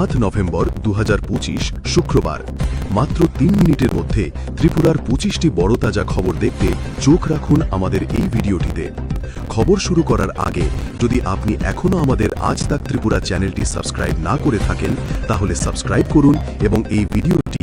সাত নভেম্বর দু হাজার পঁচিশ, শুক্রবার। মাত্র তিন মিনিটের মধ্যে ত্রিপুরার পঁচিশটি বড় তাজা খবর দেখতে চোখ রাখুন আমাদের এই ভিডিওটিতে। খবর শুরু করার আগে, যদি আপনি এখনও আমাদের আজ তাক ত্রিপুরা চ্যানেলটি সাবস্ক্রাইব না করে থাকেন, তাহলে সাবস্ক্রাইব করুন এবং এই ভিডিওটি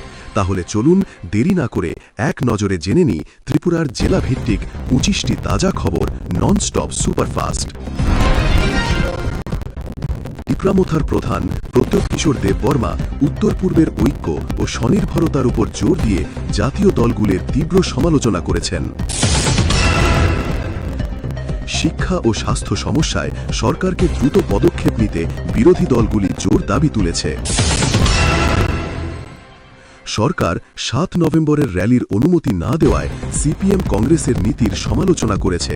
তাহলে চলুন দেরি না করে এক নজরে জেনে নিই ত্রিপুরার জেলা ভিত্তিক পঁচিশটি তাজা খবর নন স্টপ সুপারফাস্ট টিপ্রামথার প্রধান প্রত্যেক কিশোর দেব বর্মা উত্তর পূর্বের ঐক্য ও স্বনির্ভরতার উপর জোর দিয়ে জাতীয় দলগুলির তীব্র সমালোচনা করেছেন। শিক্ষা ও স্বাস্থ্য সমস্যায় সরকারকে দ্রুত পদক্ষেপ নিতে বিরোধী দলগুলি জোর দাবি তুলেছে। সরকার সাত নভেম্বরের র্যালির অনুমতি না দেওয়ায় সিপিএম কংগ্রেসের নীতির সমালোচনা করেছে।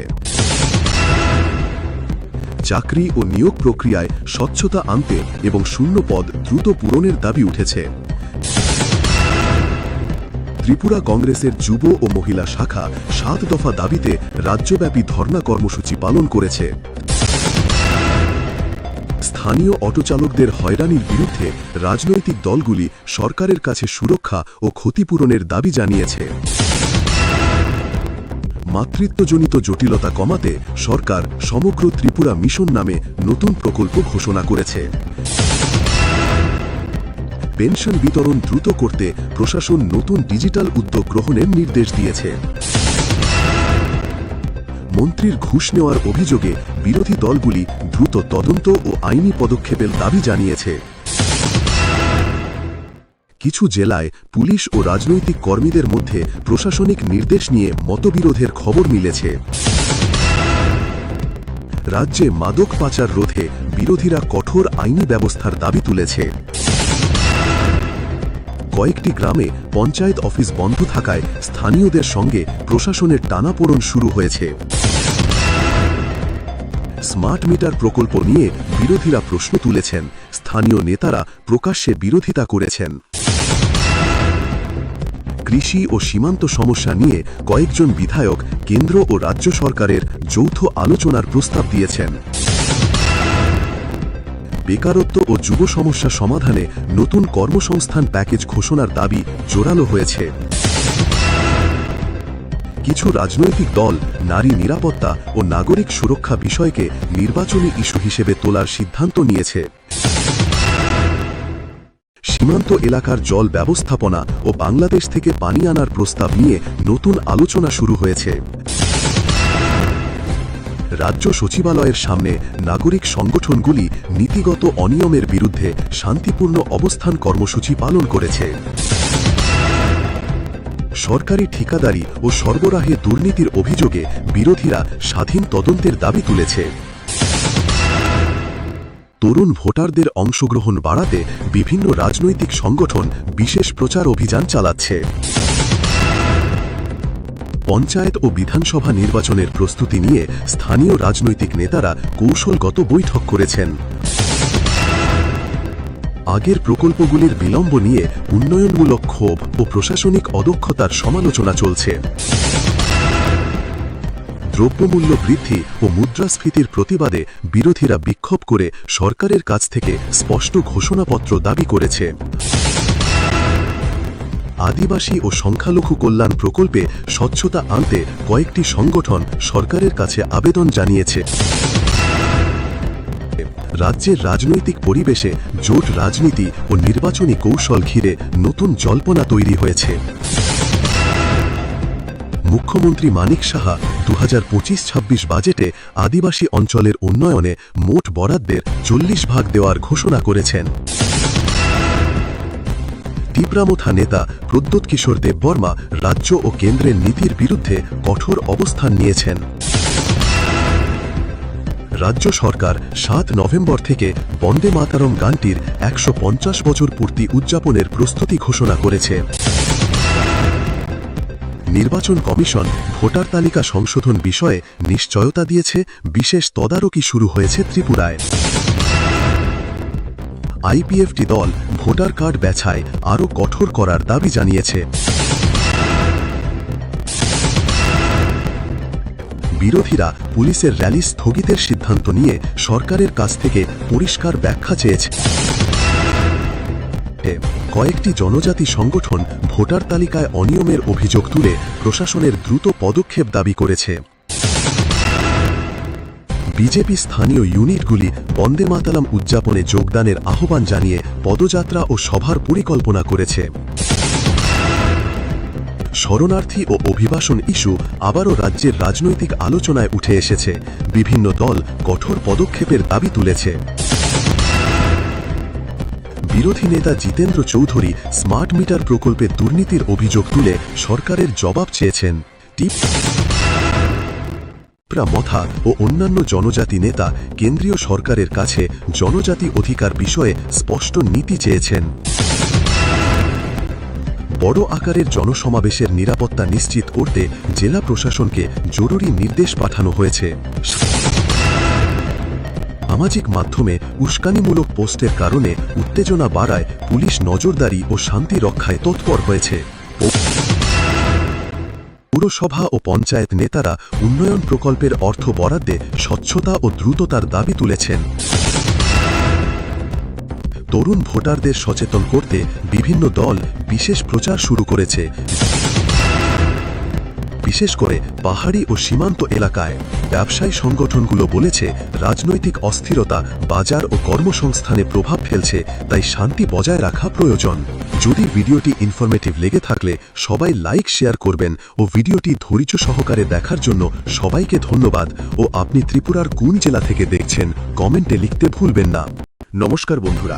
চাকরি ও নিয়োগ প্রক্রিয়ায় স্বচ্ছতা আনতে এবং শূন্য পদ দ্রুত পূরণের দাবি উঠেছে। ত্রিপুরা কংগ্রেসের যুব ও মহিলা শাখা সাত দফা দাবিতে রাজ্যব্যাপী ধর্না কর্মসূচি পালন করেছে। স্থানীয় অটোচালকদের হয়রানির বিরুদ্ধে রাজনৈতিক দলগুলি সরকারের কাছে সুরক্ষা ও ক্ষতিপূরণের দাবি জানিয়েছে। মাতৃত্বজনিত জটিলতা কমাতে সরকার সমগ্র ত্রিপুরা মিশন নামে নতুন প্রকল্প ঘোষণা করেছে। পেনশন বিতরণ দ্রুত করতে প্রশাসন নতুন ডিজিটাল উদ্যোগ গ্রহণের নির্দেশ দিয়েছে। মন্ত্রীর ঘুষ নেওয়ার অভিযোগে বিরোধী দলগুলি দ্রুত তদন্ত ও আইনি পদক্ষেপের দাবি জানিয়েছে। কিছু জেলায় পুলিশ ও রাজনৈতিক কর্মীদের মধ্যে প্রশাসনিক নির্দেশ নিয়ে মতবিরোধের খবর মিলেছে। রাজ্যে মাদক পাচার রোধে বিরোধীরা কঠোর আইনি ব্যবস্থার দাবি তুলেছে। কয়েকটি গ্রামে পঞ্চায়েত অফিস বন্ধ থাকায় স্থানীয়দের সঙ্গে প্রশাসনের টানাপোড়ন শুরু হয়েছে। স্মার্ট মিটার প্রকল্প নিয়ে বিরোধীরা প্রশ্ন তুলেছেন। স্থানীয় নেতারা প্রকাশ্যে বিরোধিতা করেছেন। কৃষি ও সীমান্ত সমস্যা নিয়ে কয়েকজন বিধায়ক কেন্দ্র ও রাজ্য সরকারের যৌথ আলোচনার প্রস্তাব দিয়েছেন। বেকারত্ব ও যুব সমস্যা সমাধানে নতুন কর্মসংস্থান প্যাকেজ ঘোষণার দাবি জোরালো হয়েছে। কিছু রাজনৈতিক দল নারী নিরাপত্তা ও নাগরিক সুরক্ষা বিষয়কে নির্বাচনী ইস্যু হিসেবে তোলার সিদ্ধান্ত নিয়েছে। সীমান্ত এলাকার জল ব্যবস্থাপনা ও বাংলাদেশ থেকে পানি আনার প্রস্তাব নিয়ে নতুন আলোচনা শুরু হয়েছে। রাজ্য সচিবালয়ের সামনে নাগরিক সংগঠনগুলি নীতিগত অনিয়মের বিরুদ্ধে শান্তিপূর্ণ অবস্থান কর্মসূচি পালন করেছে। সরকারি ঠিকাদারি ও সরবরাহে দুর্নীতির অভিযোগে বিরোধীরা স্বাধীন তদন্তের দাবি তুলেছে। তরুণ ভোটারদের অংশগ্রহণ বাড়াতে বিভিন্ন রাজনৈতিক সংগঠন বিশেষ প্রচার অভিযান চালাচ্ছে। পঞ্চায়েত ও বিধানসভা নির্বাচনের প্রস্তুতি নিয়ে স্থানীয় রাজনৈতিক নেতারা কৌশলগত বৈঠক করেছেন। আগের প্রকল্পগুলির বিলম্ব নিয়ে উন্নয়নমূলক ক্ষোভ ও প্রশাসনিক অদক্ষতার সমালোচনা চলছে। দ্রব্যমূল্য বৃদ্ধি ও মুদ্রাস্ফীতির প্রতিবাদে বিরোধীরা বিক্ষোভ করে সরকারের কাছ থেকে স্পষ্ট ঘোষণাপত্র দাবি করেছে। আদিবাসী ও সংখ্যালঘু কল্যাণ প্রকল্পে স্বচ্ছতা আনতে কয়েকটি সংগঠন সরকারের কাছে আবেদন জানিয়েছে। রাজ্যের রাজনৈতিক পরিবেশে জোট রাজনীতি ও নির্বাচনী কৌশল ঘিরে নতুন জল্পনা তৈরি হয়েছে। মুখ্যমন্ত্রী মানিক সাহা দু হাজার পঁচিশ ছাব্বিশ বাজেটে আদিবাসী অঞ্চলের উন্নয়নে মোট বরাদ্দের চল্লিশ ভাগ দেওয়ার ঘোষণা করেছেন। তীব্রামথা নেতা প্রদ্যোৎ কিশোর দেববর্মা রাজ্য ও কেন্দ্রের নীতির বিরুদ্ধে কঠোর অবস্থান নিয়েছেন। রাজ্য সরকার সাত নভেম্বর থেকে বন্দে মাতারম গানটির একশো পঞ্চাশ বছর পূর্তি উদযাপনের প্রস্তুতি ঘোষণা করেছে। নির্বাচন কমিশন ভোটার তালিকা সংশোধন বিষয়ে নিশ্চয়তা দিয়েছে, বিশেষ তদারকি শুরু হয়েছে ত্রিপুরায়। আইপিএফটি দল ভোটার কার্ড বেছায় আরও কঠোর করার দাবি জানিয়েছে। বিরোধীরা পুলিশের র্যালি স্থগিতের সিদ্ধান্ত নিয়ে সরকারের কাছ থেকে পরিষ্কার ব্যাখ্যা চেয়েছে। কয়েকটি জনজাতি সংগঠন ভোটার তালিকায় অনিয়মের অভিযোগ তুলে প্রশাসনের দ্রুত পদক্ষেপ দাবি করেছে। বিজেপি স্থানীয় ইউনিটগুলি বন্দে মাতালাম উদযাপনে যোগদানের আহ্বান জানিয়ে পদযাত্রা ও সভার পরিকল্পনা করেছে। শরণার্থী ও অভিবাসন ইস্যু আবারও রাজ্যের রাজনৈতিক আলোচনায় উঠে এসেছে। বিভিন্ন দল কঠোর পদক্ষেপের দাবি তুলেছে। বিরোধী নেতা জিতেন্দ্র চৌধুরী স্মার্ট মিটার প্রকল্পে দুর্নীতির অভিযোগ তুলে সরকারের জবাব চেয়েছেন। টিপ মথা ও অন্যান্য জনজাতি নেতা কেন্দ্রীয় সরকারের কাছে জনজাতি অধিকার বিষয়ে স্পষ্ট নীতি চেয়েছেন। বড় আকারের জনসমাবেশের নিরাপত্তা নিশ্চিত করতে জেলা প্রশাসনকে জরুরি নির্দেশ পাঠানো হয়েছে। সামাজিক মাধ্যমে উস্কানিমূলক পোস্টের কারণে উত্তেজনা বাড়ায় পুলিশ নজরদারি ও শান্তি রক্ষায় তৎপর হয়েছে। পুরসভা ও পঞ্চায়েত নেতারা উন্নয়ন প্রকল্পের অর্থ বরাদ্দে স্বচ্ছতা ও দ্রুততার দাবি তুলেছেন। তরুণ ভোটারদের সচেতন করতে বিভিন্ন দল বিশেষ প্রচার শুরু করেছে। বিশেষ করে পাহাড়ি ও সীমান্ত এলাকায়। ব্যবসায়ী সংগঠনগুলো বলেছে, রাজনৈতিক অস্থিরতা বাজার ও কর্মসংস্থানে প্রভাব ফেলছে, তাই শান্তি বজায় রাখা প্রয়োজন। যদি ভিডিওটি ইনফরমেটিভ লেগে থাকলে সবাই লাইক শেয়ার করবেন ও ভিডিওটি ধৈর্য সহকারে দেখার জন্য সবাইকে ধন্যবাদ ও আপনি ত্রিপুরার কোন জেলা থেকে দেখছেন, কমেন্টে লিখতে ভুলবেন না। নমস্কার বন্ধুরা।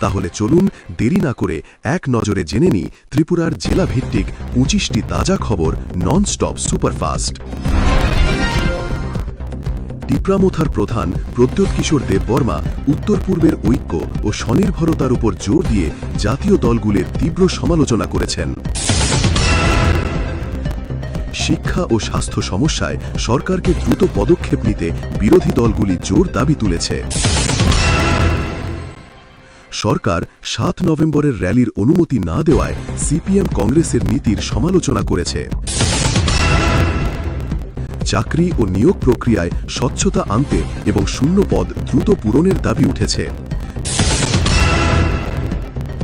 তাহলে চলুন দেরি না করে এক নজরে জেনে নিই ত্রিপুরার জেলা ভিত্তিক পঁচিশটি তাজা খবর নন স্টপ সুপারফাস্ট টিপ্রামোথার প্রধান প্রদ্যোৎ কিশোর দেববর্মা উত্তর পূর্বের ঐক্য ও স্বনির্ভরতার উপর জোর দিয়ে জাতীয় দলগুলির তীব্র সমালোচনা করেছেন। শিক্ষা ও স্বাস্থ্য সমস্যায় সরকারকে দ্রুত পদক্ষেপ নিতে বিরোধী দলগুলি জোর দাবি তুলেছে। সরকার সাত নভেম্বরের র্যালির অনুমতি না দেওয়ায় সিপিএম কংগ্রেসের নীতির সমালোচনা করেছে। চাকরি ও নিয়োগ প্রক্রিয়ায় স্বচ্ছতা আনতে এবং শূন্য পদ দ্রুত পূরণের দাবি উঠেছে।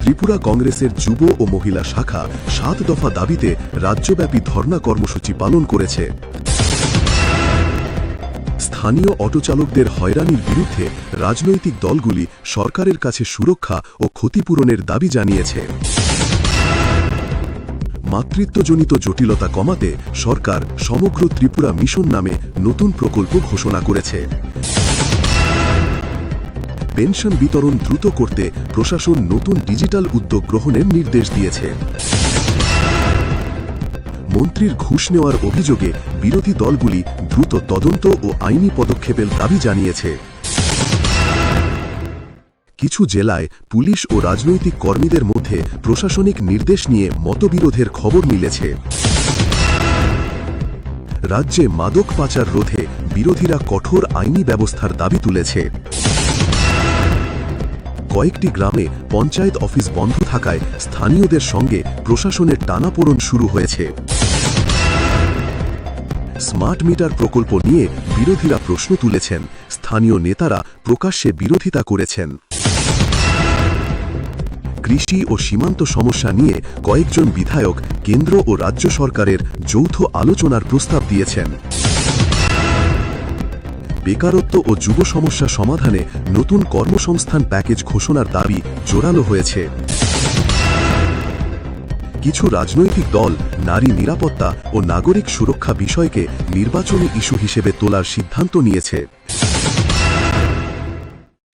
ত্রিপুরা কংগ্রেসের যুব ও মহিলা শাখা সাত দফা দাবিতে রাজ্যব্যাপী ধর্ণা কর্মসূচি পালন করেছে। স্থানীয় অটোচালকদের হয়রানির বিরুদ্ধে রাজনৈতিক দলগুলি সরকারের কাছে সুরক্ষা ও ক্ষতিপূরণের দাবি জানিয়েছে। মাতৃত্বজনিত জটিলতা কমাতে সরকার সমগ্র ত্রিপুরা মিশন নামে নতুন প্রকল্প ঘোষণা করেছে। পেনশন বিতরণ দ্রুত করতে প্রশাসন নতুন ডিজিটাল উদ্যোগ গ্রহণের নির্দেশ দিয়েছে। মন্ত্রীর ঘুষ নেওয়ার অভিযোগে বিরোধী দলগুলি দ্রুত তদন্ত ও আইনি পদক্ষেপের দাবি জানিয়েছে। কিছু জেলায় পুলিশ ও রাজনৈতিক কর্মীদের মধ্যে প্রশাসনিক নির্দেশ নিয়ে মতবিরোধের খবর মিলেছে। রাজ্যে মাদক পাচার রোধে বিরোধীরা কঠোর আইনি ব্যবস্থার দাবি তুলেছে। কয়েকটি গ্রামে পঞ্চায়েত অফিস বন্ধ থাকায় স্থানীয়দের সঙ্গে প্রশাসনের টানাপোড়ন শুরু হয়েছে। স্মার্ট মিটার প্রকল্প নিয়ে বিরোধীরা প্রশ্ন তুলেছেন। স্থানীয় নেতারা প্রকাশ্যে বিরোধিতা করেছেন। কৃষি ও সীমান্ত সমস্যা নিয়ে কয়েকজন বিধায়ক কেন্দ্র ও রাজ্য সরকারের যৌথ আলোচনার প্রস্তাব দিয়েছেন। বেকারত্ব ও যুব সমস্যা সমাধানে নতুন কর্মসংস্থান প্যাকেজ ঘোষণার দাবি জোরালো হয়েছে। কিছু রাজনৈতিক দল নারী নিরাপত্তা ও নাগরিক সুরক্ষা বিষয়কে নির্বাচনী ইস্যু হিসেবে তোলার সিদ্ধান্ত নিয়েছে।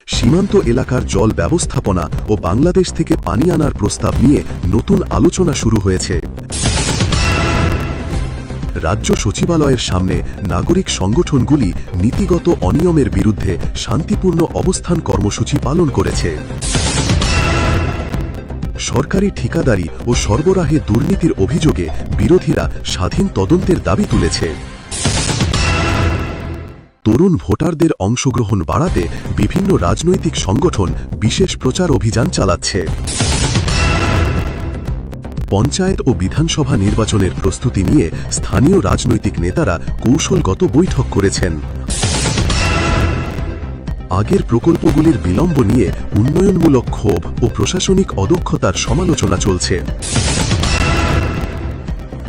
সীমান্ত এলাকার জল ব্যবস্থাপনা ও বাংলাদেশ থেকে পানি আনার প্রস্তাব নিয়ে নতুন আলোচনা শুরু হয়েছে। রাজ্য সচিবালয়ের সামনে নাগরিক সংগঠনগুলি নীতিগত অনিয়মের বিরুদ্ধে শান্তিপূর্ণ অবস্থান কর্মসূচি পালন করেছে। সরকারি ঠিকাদারি ও সরবরাহে দুর্নীতির অভিযোগে বিরোধীরা স্বাধীন তদন্তের দাবি তুলেছে। তরুণ ভোটারদের অংশগ্রহণ বাড়াতে বিভিন্ন রাজনৈতিক সংগঠন বিশেষ প্রচার অভিযান চালাচ্ছে। পঞ্চায়েত ও বিধানসভা নির্বাচনের প্রস্তুতি নিয়ে স্থানীয় রাজনৈতিক নেতারা কৌশলগত বৈঠক করেছেন। আগের প্রকল্পগুলির বিলম্ব নিয়ে উন্নয়নমূলক ক্ষোভ ও প্রশাসনিক অদক্ষতার সমালোচনা চলছে।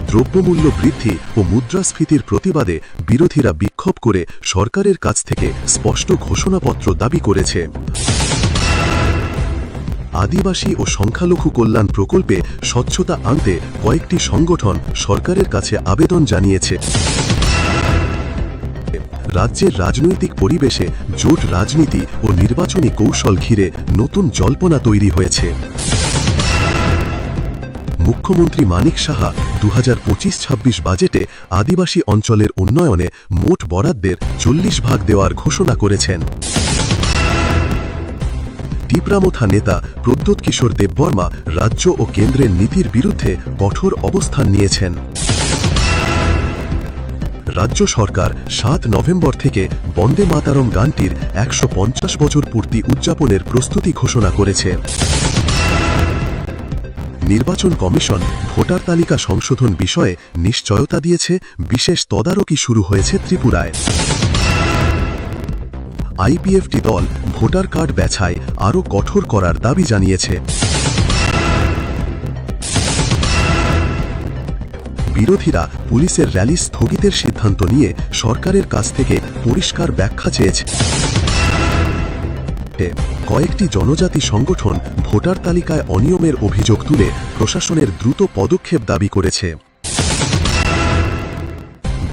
দ্রব্যমূল্য বৃদ্ধি ও মুদ্রাস্ফীতির প্রতিবাদে বিরোধীরা বিক্ষোভ করে সরকারের কাছ থেকে স্পষ্ট ঘোষণাপত্র দাবি করেছে। আদিবাসী ও সংখ্যালঘু কল্যাণ প্রকল্পে স্বচ্ছতা আনতে কয়েকটি সংগঠন সরকারের কাছে আবেদন জানিয়েছে। রাজ্যের রাজনৈতিক পরিবেশে জোট রাজনীতি ও নির্বাচনী কৌশল ঘিরে নতুন জল্পনা তৈরি হয়েছে। মুখ্যমন্ত্রী মানিক সাহা দু হাজার পঁচিশ ছাব্বিশ বাজেটে আদিবাসী অঞ্চলের উন্নয়নে মোট বরাদ্দের চল্লিশ ভাগ দেওয়ার ঘোষণা করেছেন। টিপ্রামথা নেতা প্রদ্যোৎ কিশোর দেববর্মা রাজ্য ও কেন্দ্রের নীতির বিরুদ্ধে কঠোর অবস্থান নিয়েছেন। রাজ্য সরকার সাত নভেম্বর থেকে বন্দে মাতারম গানটির একশো পঞ্চাশ বছর পূর্তি উদযাপনের প্রস্তুতি ঘোষণা করেছে। নির্বাচন কমিশন ভোটার তালিকা সংশোধন বিষয়ে নিশ্চয়তা দিয়েছে, বিশেষ তদারকি শুরু হয়েছে ত্রিপুরায়। আইপিএফটি দল ভোটার কার্ড বেছায় আরও কঠোর করার দাবি জানিয়েছে। বিরোধীরা পুলিশের র্যালি স্থগিতের সিদ্ধান্ত নিয়ে সরকারের কাছ থেকে পরিষ্কার ব্যাখ্যা চেয়েছে। কয়েকটি জনজাতি সংগঠন ভোটার তালিকায় অনিয়মের অভিযোগ তুলে প্রশাসনের দ্রুত পদক্ষেপ দাবি করেছে।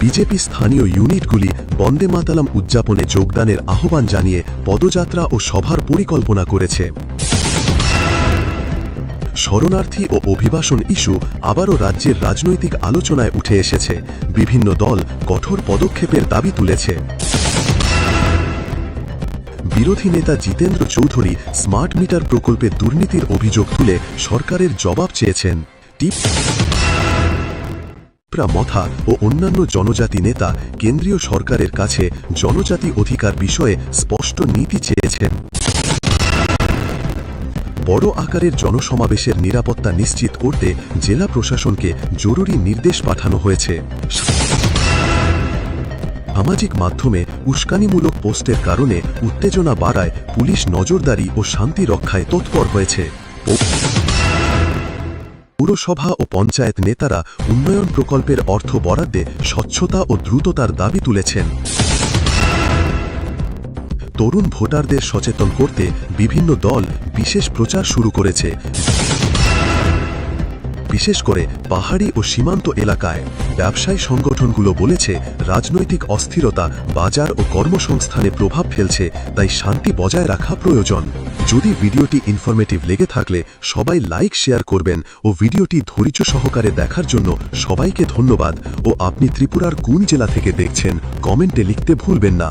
বিজেপি স্থানীয় ইউনিটগুলি বন্দে মাতালাম উদযাপনে যোগদানের আহ্বান জানিয়ে পদযাত্রা ও সভার পরিকল্পনা করেছে। শরণার্থী ও অভিবাসন ইস্যু আবারও রাজ্যের রাজনৈতিক আলোচনায় উঠে এসেছে। বিভিন্ন দল কঠোর পদক্ষেপের দাবি তুলেছে। বিরোধী নেতা জিতেন্দ্র চৌধুরী স্মার্ট মিটার প্রকল্পে দুর্নীতির অভিযোগ তুলে সরকারের জবাব চেয়েছেন। টিপ মথা ও অন্যান্য জনজাতি নেতা কেন্দ্রীয় সরকারের কাছে জনজাতি অধিকার বিষয়ে স্পষ্ট নীতি চেয়েছেন। বড় আকারের জনসমাবেশের নিরাপত্তা নিশ্চিত করতে জেলা প্রশাসনকে জরুরি নির্দেশ পাঠানো হয়েছে। সামাজিক মাধ্যমে উস্কানিমূলক পোস্টের কারণে উত্তেজনা বাড়ায় পুলিশ নজরদারি ও শান্তি রক্ষায় তৎপর হয়েছে। পুরসভা ও পঞ্চায়েত নেতারা উন্নয়ন প্রকল্পের অর্থ বরাদ্দে স্বচ্ছতা ও দ্রুততার দাবি তুলেছেন। তরুণ ভোটারদের সচেতন করতে বিভিন্ন দল বিশেষ প্রচার শুরু করেছে। বিশেষ করে পাহাড়ি ও সীমান্ত এলাকায় ব্যবসায়ী সংগঠনগুলো বলেছে, রাজনৈতিক অস্থিরতা বাজার ও কর্মসংস্থানে প্রভাব ফেলছে, তাই শান্তি বজায় রাখা প্রয়োজন। যদি ভিডিওটি ইনফরমেটিভ লেগে থাকলে সবাই লাইক শেয়ার করবেন ও ভিডিওটি ধৈর্য সহকারে দেখার জন্য সবাইকে ধন্যবাদ। ও আপনি ত্রিপুরার কোন জেলা থেকে দেখছেন, কমেন্টে লিখতে ভুলবেন না।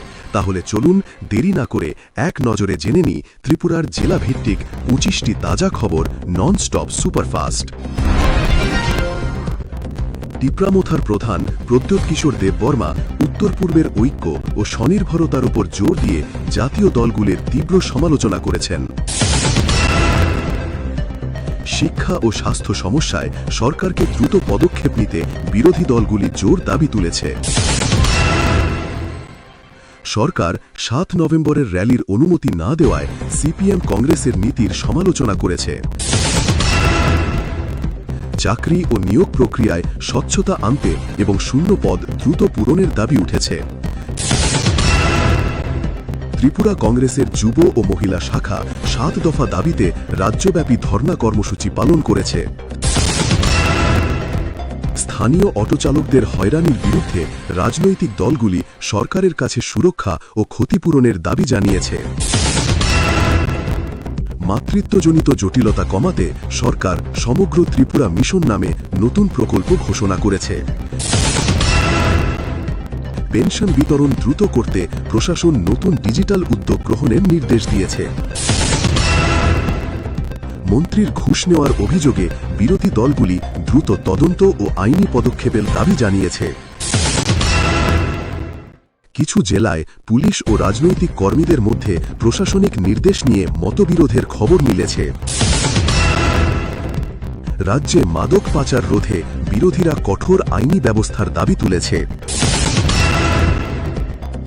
তাহলে চলুন দেরি না করে এক নজরে জেনে নি ত্রিপুরার জেলা ভিত্তিক পঁচিশটি তাজা খবর নন স্টপ সুপারফাস্ট। টিপ্রামথার প্রধান প্রদ্যোৎ কিশোর দেববর্মা উত্তর পূর্বের ঐক্য ও স্বনির্ভরতার উপর জোর দিয়ে জাতীয় দলগুলির তীব্র সমালোচনা করেছেন। শিক্ষা ও স্বাস্থ্য সমস্যায় সরকারকে দ্রুত পদক্ষেপ নিতে বিরোধী দলগুলি জোর দাবি তুলেছে। সরকার সাত নভেম্বরের র্যালির অনুমতি না দেওয়ায় সিপিএম কংগ্রেসের নীতির সমালোচনা করেছে। চাকরি ও নিয়োগ প্রক্রিয়ায় স্বচ্ছতা আনতে এবং শূন্য পদ দ্রুত পূরণের দাবি উঠেছে। ত্রিপুরা কংগ্রেসের যুব ও মহিলা শাখা সাত দফা দাবিতে রাজ্যব্যাপী ধর্ণা কর্মসূচি পালন করেছে। স্থানীয় অটোচালকদের হয়রানির বিরুদ্ধে রাজনৈতিক দলগুলি সরকারের কাছে সুরক্ষা ও ক্ষতিপূরণের দাবি জানিয়েছে। মাতৃত্বজনিত জটিলতা কমাতে সরকার সমগ্র ত্রিপুরা মিশন নামে নতুন প্রকল্প ঘোষণা করেছে। পেনশন বিতরণ দ্রুত করতে প্রশাসন নতুন ডিজিটাল উদ্যোগ গ্রহণের নির্দেশ দিয়েছে। মন্ত্রীর ঘুষ নেওয়ার অভিযোগে বিরোধী দলগুলি দ্রুত তদন্ত ও আইনি পদক্ষেপের দাবি জানিয়েছে। কিছু জেলায় পুলিশ ও রাজনৈতিক কর্মীদের মধ্যে প্রশাসনিক নির্দেশ নিয়ে মতবিরোধের খবর মিলেছে। রাজ্যে মাদক পাচার রোধে বিরোধীরা কঠোর আইনি ব্যবস্থার দাবি তুলেছে।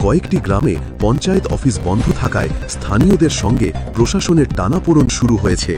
কয়েকটি গ্রামে পঞ্চায়েত অফিস বন্ধ থাকায় স্থানীয়দের সঙ্গে প্রশাসনের টানাপোড়ন শুরু হয়েছে।